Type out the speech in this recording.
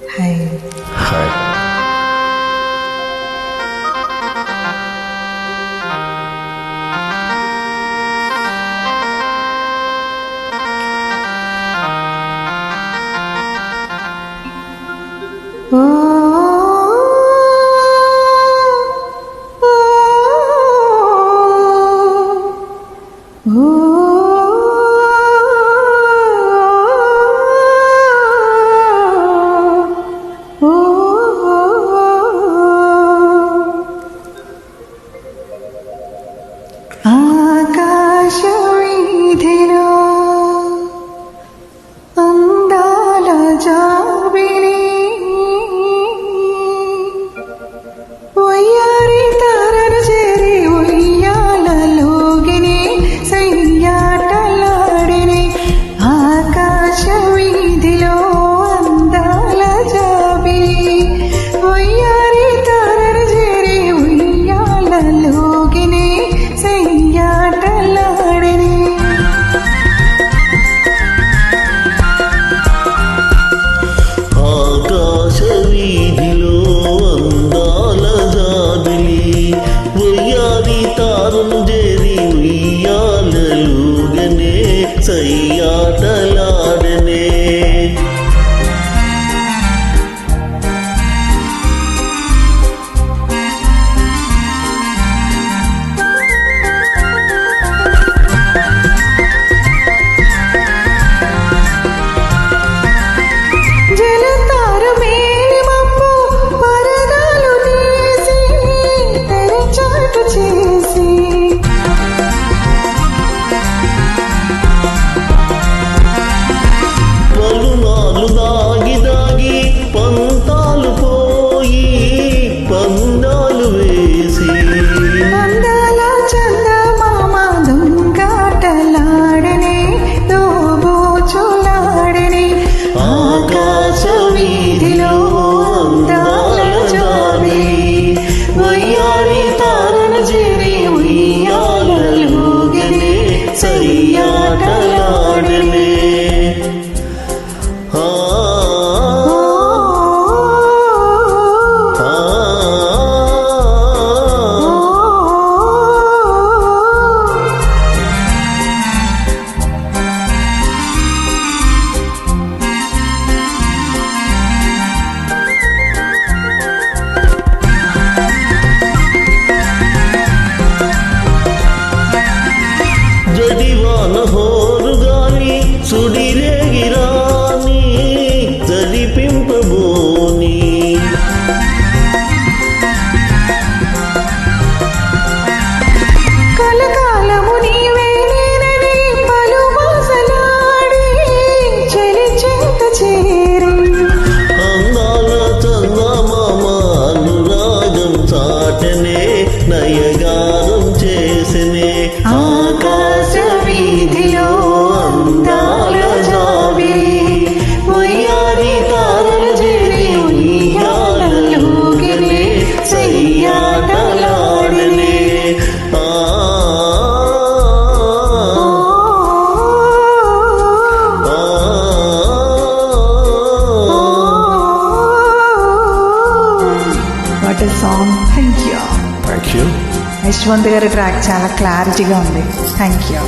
系 ആകാശം జారుంజేరి ఉయ్యాలలుగనే సై the song thank you thank you Yashwant గారి ట్రాక్ చాలా క్లారిటీగా ఉంది. Thank you